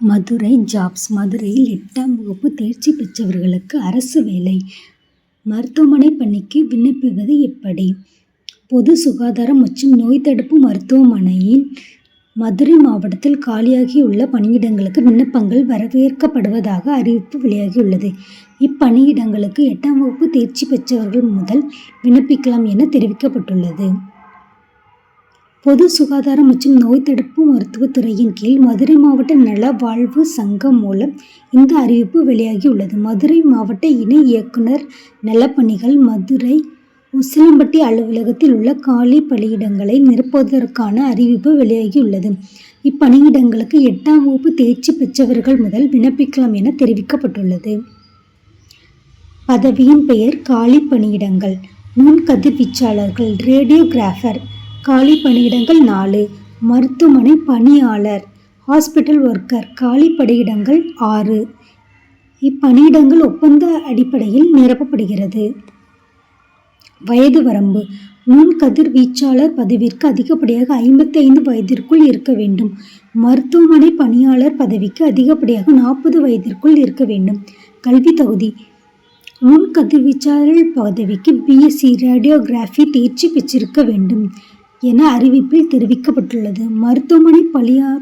Madurai jobs மதுரையில் எட்டாம் வகுப்பு தேர்ச்சி பெற்றவர்களுக்கு அரசு வேலை மருத்துவமனை பணிக்கு விண்ணப்பிப்பது எப்படி? பொது சுகாதாரம் மற்றும் நோய் தடுப்பு மருத்துவமனையில் மதுரை மாவட்டத்தில் காலியாகியுள்ள பணியிடங்களுக்கு விண்ணப்பங்கள் வரவேற்கப்படுவதாக அறிவிப்பு வெளியாகியுள்ளது. இப்பணியிடங்களுக்கு எட்டாம் வகுப்பு தேர்ச்சி பெற்றவர்கள் முதல் விண்ணப்பிக்கலாம் என தெரிவிக்கப்பட்டுள்ளது. பொது சுகாதாரம் மற்றும் நோய் தடுப்பு மருத்துவத்துறையின் கீழ் மதுரை மாவட்ட நலவாழ்வு சங்கம் மூலம் இந்த அறிவிப்பு வெளியாகியுள்ளது. மதுரை மாவட்ட இணை இயக்குனர் நலப்பணிகள் மதுரை உசிலம்பட்டி அலுவலகத்தில் உள்ள காலி பணியிடங்களை நிரப்புவதற்கான அறிவிப்பு வெளியாகியுள்ளது. இப்பணியிடங்களுக்கு எட்டாம் வகுப்பு தேர்ச்சி பெற்றவர்கள் முதல் விண்ணப்பிக்கலாம் என தெரிவிக்கப்பட்டுள்ளது. பதவியின் பெயர் காலி பணியிடங்கள் நுண்கதிர்வீச்சாளர்கள் ரேடியோகிராஃபர் காலி பணியிடங்கள் நாலு. மருத்துவமனை பணியாளர் ஹாஸ்பிட்டல் ஒர்க்கர் காலி பணியிடங்கள் ஆறு. இப்பணியிடங்கள் ஒப்பந்த அடிப்படையில் நிரப்பப்படுகிறது. வயது வரம்பு நுண்கதிர்வீச்சாளர் பதவிக்கு அதிகப்படியாக ஐம்பத்தைந்து வயதிற்குள் இருக்க வேண்டும். மருத்துவமனை பணியாளர் பதவிக்கு அதிகப்படியாக நாற்பது வயதிற்குள் இருக்க வேண்டும். கல்வி தகுதி நுண்கதிர்வீச்சாளர் பதவிக்கு பிஎஸ்சி ரேடியோகிராஃபி தேர்ச்சி பெற்றிருக்க வேண்டும் என அறிவிப்பில் தெரிவிக்கப்பட்டுள்ளது. மருத்துவமனை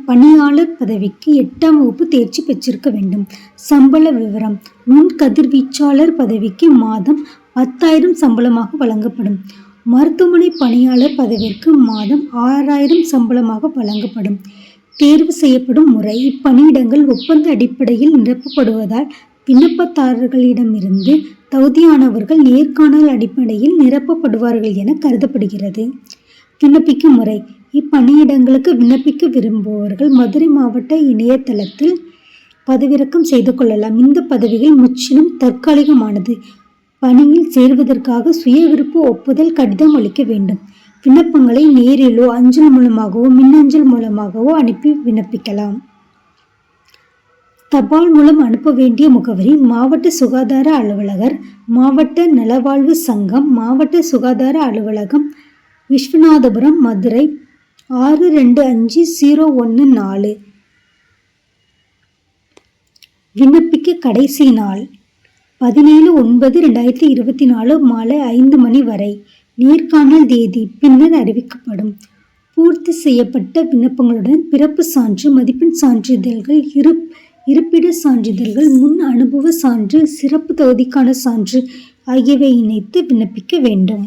பணியாளர் பதவிக்கு எட்டாம் வகுப்பு தேர்ச்சி பெற்றிருக்க வேண்டும். சம்பள விவரம் நுண்கதிர்வீச்சாளர் பதவிக்கு மாதம் பத்தாயிரம் சம்பளமாக வழங்கப்படும். மருத்துவமனை பணியாளர் பதவிக்கு மாதம் ஆறாயிரம் சம்பளமாக வழங்கப்படும். தேர்வு செய்யப்படும் முறை இப்பணியிடங்கள் ஒப்பந்த அடிப்படையில் நிரப்பப்படுவதால் விண்ணப்பதாரர்களிடமிருந்து தகுதியானவர்கள் நேர்காணல் அடிப்படையில் நிரப்பப்படுவார்கள் என கருதப்படுகிறது. விண்ணப்பிக்கும் முறை இப்பணியிடங்களுக்கு விண்ணப்பிக்க விரும்புபவர்கள் மதுரை மாவட்ட இணையதளத்தில் பதிவிறக்கம் செய்து கொள்ளலாம். இந்த பதவிகள் முற்றிலும் தற்காலிகமானது. பணியில் சேர்வதற்காக சுயவிருப்ப ஒப்புதல் கடிதம் அளிக்க வேண்டும். விண்ணப்பங்களை நேரிலோ அஞ்சல் மூலமாகவோ மின்னஞ்சல் மூலமாகவோ அனுப்பி விண்ணப்பிக்கலாம். தபால் மூலம் அனுப்ப வேண்டிய முகவரி மாவட்ட சுகாதார அலுவலகர் மாவட்ட நலவாழ்வு சங்கம் மாவட்ட சுகாதார அலுவலகம் விஸ்வநாதபுரம் மதுரை ஆறு ரெண்டு அஞ்சு ஜீரோ ஒன்று நாலு. விண்ணப்பிக்க கடைசி நாள் பதினேழு ஒன்பது ரெண்டாயிரத்தி இருபத்தி நாலு மாலை ஐந்து மணி வரை. நேர்காணல் தேதி பின்னர் அறிவிக்கப்படும். பூர்த்தி செய்யப்பட்ட விண்ணப்பங்களுடன் பிறப்பு சான்று மதிப்பெண் சான்றிதழ்கள் இருப்பிட சான்றிதழ்கள் முன் அனுபவ சான்று சிறப்பு தகுதிக்கான சான்று ஆகியவை இணைத்து விண்ணப்பிக்க வேண்டும்.